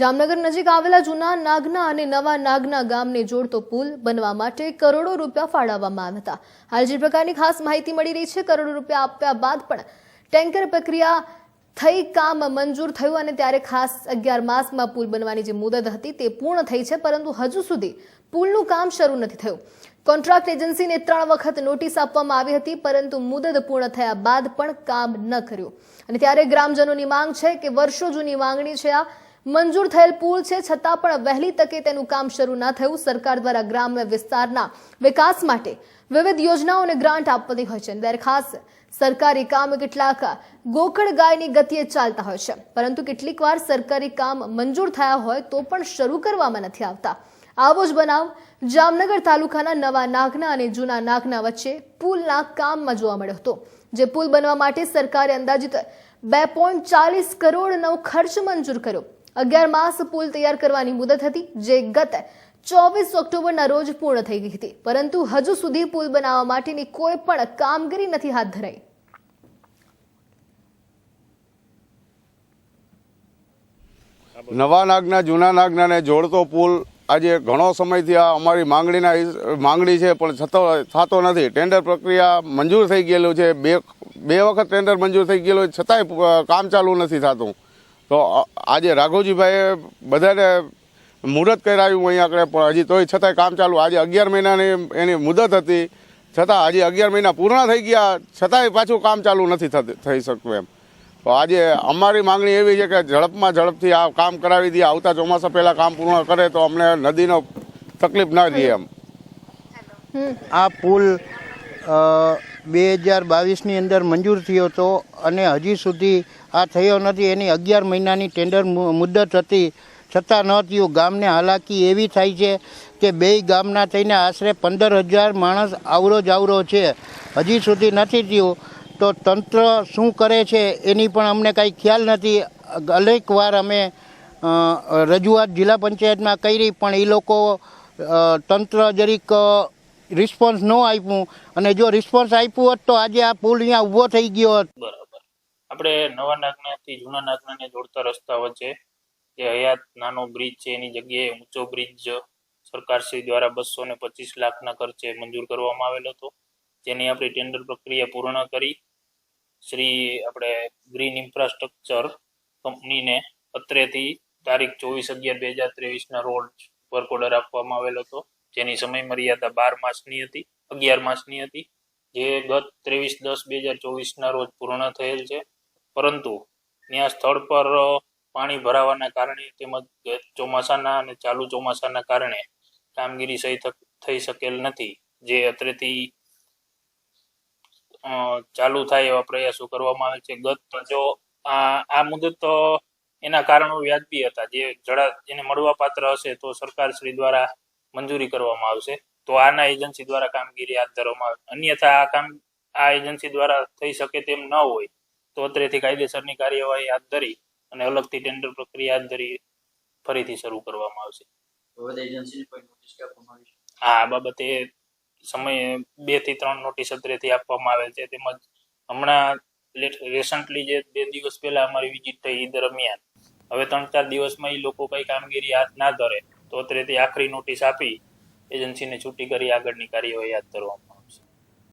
જામનગર નજીક આવેલા જૂના નાગના અને નવા નાગના ગામને જોડતો પુલ બનવા માટે કરોડો રૂપિયા ફાળવવામાં આવ્યા હતા. હાલ જે પ્રકારની ખાસ માહિતી મળી રહી છે, કરોડો રૂપિયા આપ્યા બાદ પણ ટેન્કર પ્રક્રિયા થઈ, કામ મંજૂર થયું અને ત્યારે ખાસ અગિયાર માસમાં પુલ બનવાની જે મુદત હતી તે પૂર્ણ થઈ છે, પરંતુ હજુ સુધી પુલનું કામ શરૂ નથી થયું. કોન્ટ્રાક્ટ એજન્સીને ત્રણ વખત નોટિસ આપવામાં આવી હતી, પરંતુ મુદત પૂર્ણ થયા બાદ પણ કામ ન કર્યું. અને ત્યારે ગ્રામજનોની માંગ છે કે વર્ષો જૂની માંગણી છે આ મંજૂર થયેલ પુલ છે, છતાં પણ વહેલી તકે તેનું કામ શરૂ ન થયું. સરકાર દ્વારા ગ્રામ્ય વિસ્તારના વિકાસ માટે વિવિધ યોજનાઓ અને ગ્રાન્ટ આપવાની હોય છે. ત્યારે ખાસ સરકારી કામ કેટલાક ગોકળ ગાયની ગતિએ ચાલતા હોય છે. પરંતુ કેટલીક વાર સરકારી કામ મંજૂર થયા હોય તો પણ શરૂ કરવામાં નથી આવતા. આવો જ બનાવ જામનગર તાલુકાના નવા નાગના અને જૂના નાગના વચ્ચે પુલના કામમાં જોવા મળ્યો હતો. જે પુલ બનવા માટે સરકારે અંદાજિત બે પોઈન્ટ ચાલીસ કરોડનો ખર્ચ મંજૂર કર્યો. અગિયાર માસ પુલ તૈયાર કરવાની મુદત હતી, જે ગત ચોવીસ ઓક્ટોબરના રોજ પૂર્ણ થઈ ગઈ હતી. પરંતુ હજુ સુધી પુલ બનાવવા માટેની કોઈ પણ કામગીરી નથી હાથ ધરાઈ. નવા નાગના, જૂના નાગનાને જોડતો પુલ આજે ઘણો સમયથી આ અમારી માંગણીના માંગણી છે, પણ છતો થતો નથી. ટેન્ડર પ્રક્રિયા મંજૂર થઈ ગયેલું છે. બે બે વખત ટેન્ડર મંજૂર થઈ ગયેલું છતાંય કામ ચાલુ નથી થતું. તો આજે રાઘોજીભાઈએ બધાને મુહૂર્ત કરાવ્યું અહીંયા આગળ પણ હજી તોય છતાંય કામ ચાલુ. આજે અગિયાર મહિનાની એની મુદત હતી. છતાં હજી અગિયાર મહિના પૂર્ણ થઈ ગયા છતાંય પાછું કામ ચાલુ નથી થઈ શકતું એમ. તો આજે અમારી માંગણી એવી છે કે ઝડપમાં ઝડપથી આ કામ કરાવી દઈએ. આવતા ચોમાસા પહેલાં કામ પૂર્ણ કરે તો અમને નદીનો તકલીફ ના રહે એમ. આ પુલ બે હજાર બાવીસની અંદર મંજૂર થયો હતો અને હજી સુધી આ થયો નથી. એની અગિયાર મહિનાની ટેન્ડર મુદત હતી. છતાં ન થયું. ગામને હાલાકી એવી થાય છે કે બે ગામના થઈને આશરે પંદર હજાર માણસ આવરો જ આવરો છે. હજી સુધી નથી થયું. તો તંત્ર શું કરે છે એની પણ અમને કાંઈ ખ્યાલ નથી. અનેક વાર અમે રજૂઆત જિલ્લા પંચાયતમાં કરી પણ એ લોકો તંત્ર જરીક રિસ્પોન્સ ન આપ્યું. અને જો રિસ્પોન્સ આપ્યું હોત તો આજે આ પુલ અહીંયા ઊભો થઈ ગયો હોત. બરાબર. આપણે નવા નાગનાથી જૂના નાગનાને જોડતા રસ્તા વચ્ચે જે હયાત નાનો બ્રિજ છે, એની જગ્યાએ ઊંચો બ્રિજ સરકારશ્રી દ્વારા બસો ને પચીસ લાખના ખર્ચે મંજૂર કરવામાં આવેલો હતો. જેની આપણી ટેન્ડર પ્રક્રિયા પૂર્ણ કરી. શ્રી આપણે ગ્રીન ઇન્ફ્રાસ્ટ્રક્ચર કંપનીને પત્રેથી તારીખ ચોવીસ અગિયાર બે હજાર ત્રેવીસના રોડ વર્ક ઓર્ડર આપવામાં આવેલો હતો. જેની સમય મર્યાદા બાર માસની હતી, અગિયાર માસની હતી, જે ગત ત્રેવીસ દસ બે હજાર ચોવીસના રોજ પૂર્ણ થયેલ છે. પરંતુ ત્યાં સ્થળ પર પાણી ભરાવાના કારણે તેમજ ચોમાસાના અને ચાલુ ચોમાસાના કારણે કામગીરી સહી થઈ શકેલ નથી. જે અત્રેથી ચાલુ થાય એવા પ્રયાસો કરવામાં આવે છે. ગત જો આ આ મુદત એના કારણો વ્યાજબી હતા. જે જળા, જેને મળવા પાત્ર હશે તો સરકાર શ્રી દ્વારા મંજૂરી કરવામાં આવશે. તો આના એજન્સી દ્વારા કામગીરી હાથ ધરવામાં આવે. અન્યથા આ કામ આ એજન્સી દ્વારા થઈ શકે તેમ ન હોય તો અત્રેથી કાયદેસરની કાર્યવાહી હાથ ધરી અને અલગથી ટેન્ડર પ્રક્રિયા હાથ ધરી ફરીથી શરૂ કરવામાં આવશે. હા આ બાબતે સમય બેથી ત્રણ નોટિસ અત્રેથી આપવામાં આવેલ છે. તેમજ હમણાં રિસન્ટલી જે બે દિવસ પહેલા અમારી વિઝિટ થઈ દરમિયાન. હવે ત્રણ ચાર દિવસમાં એ લોકો કઈ કામગીરી હાથ ના ધરે. તો અત્રેથી આખરી નોટિસ આપી એજન્સીને છૂટી કરી આગળની કાર્યવાહી હાથ ધરવામાં